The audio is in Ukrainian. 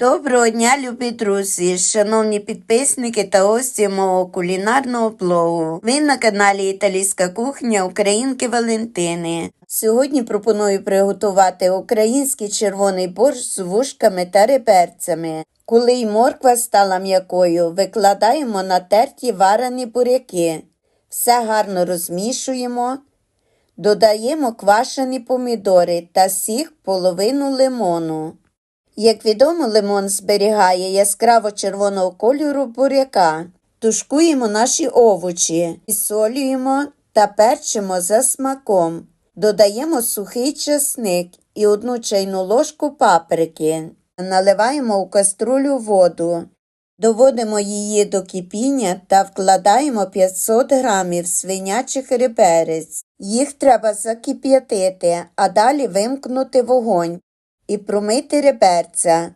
Доброго дня, любі друзі, шановні підписники та гості мого кулінарного блогу. Ви на каналі Італійська кухня Українки Валентини. Сьогодні пропоную приготувати український червоний борщ з вушками та реберцями. Коли й морква стала м'якою, викладаємо на терті варені буряки. Все гарно розмішуємо. Додаємо квашені помідори та сік половину лимону. Як відомо, лимон зберігає яскраво червоного кольору буряка. Тушкуємо наші овочі, підсолюємо та перчимо за смаком. Додаємо сухий чесник і одну чайну ложку паприки. Наливаємо у каструлю воду. Доводимо її до кипіння та вкладаємо 500 грамів свинячих реберець. Їх треба закип'ятити, а далі вимкнути вогонь і промити реберця.